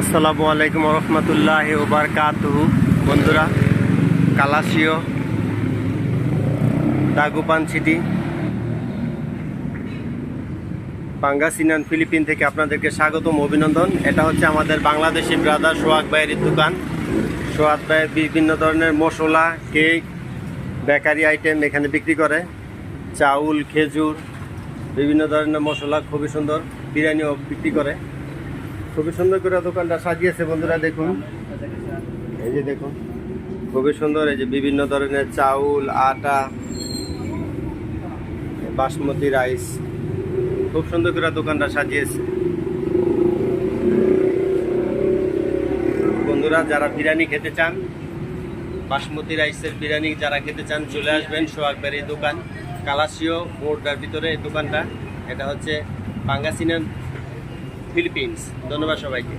আসসালামু আলাইকুম রহমতুল্লাহ ওবারকাতুহু। বন্ধুরা, কালাসিও, দাগুপান সিটি পাঙ্গাসিনান ফিলিপিন থেকে আপনাদেরকে স্বাগতম, অভিনন্দন। এটা হচ্ছে আমাদের বাংলাদেশি ব্রাদার সোহাগ ভাইয়ের দোকান। সোহাগ ভাইয়ের বিভিন্ন ধরনের মশলা, কেক, বেকারি আইটেম এখানে বিক্রি করে। চাউল, খেজুর, বিভিন্ন ধরনের মশলা, খুবই সুন্দর বিরিয়ানিও বিক্রি করে। খুবই সুন্দর করে দোকানটা সাজিয়েছে বন্ধুরা, দেখুন। এই যে দেখুন, খুবই সুন্দর, এই যে বিভিন্ন ধরনের চাউল, আটা, বাসমতি রাইস, খুব সুন্দর করে দোকানটা সাজিয়েছে। বন্ধুরা, যারা বিরিয়ানি খেতে চান, বাসমতি রাইসের বিরিয়ানি যারা খেতে চান, চলে আসবেন সোহাগবের এই দোকান কালাসিও বোর্ডার ভিতরে এই দোকানটা। এটা হচ্ছে পাঙ্গাসিনান ফিলিপিন্স। ধন্যবাদ সবাইকে।